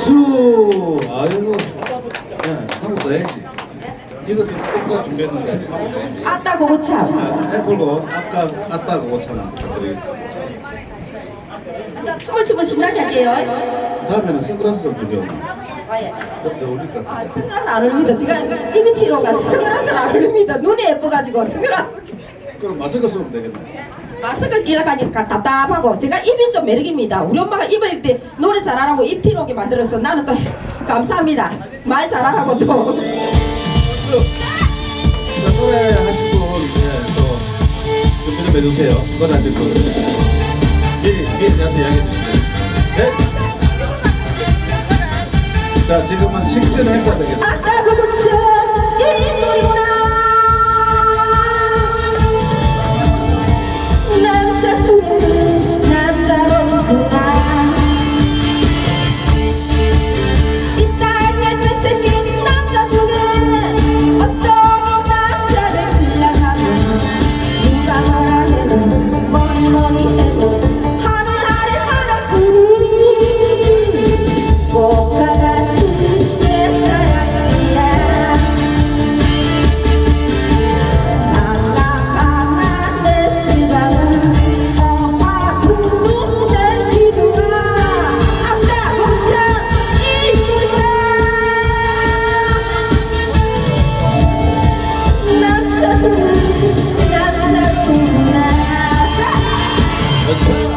박수! 아, 이거. 네, 하나 더 해야지. 이것도 똑같이 준비했는데. 아따 고고차. 아, 애플로 아까 아따 고고참 부탁드리겠습니다. 아자 춤을 추면 신나게 할게요. 다음에는 선글라스 좀 주세요. 아, 예. 그때 올릴 것 같아. 아, 선글라스 안 어울립니다. 지금 이미티로가 선글라스를 안 어울립니다. 눈이 예뻐가지고 선글라스. 그럼 마스크 쓰면 되겠네. 마스크 끼라 하니까 답답하고 제가 입이 좀 매력입니다. 우리 엄마가 입을 때 노래 잘하라고 입 티로게 만들어서 나는 또 감사합니다. 말 잘하라고 또. 자, 노래 하실 분, 예, 또, 준비 좀 해주세요. 노래 하실 분. 미리, 미리 저한테 이야기해 주시면. 네? 자, 지금은 식전 행사 되겠습니다. 아까 그곳은 일물이구나. Let's go.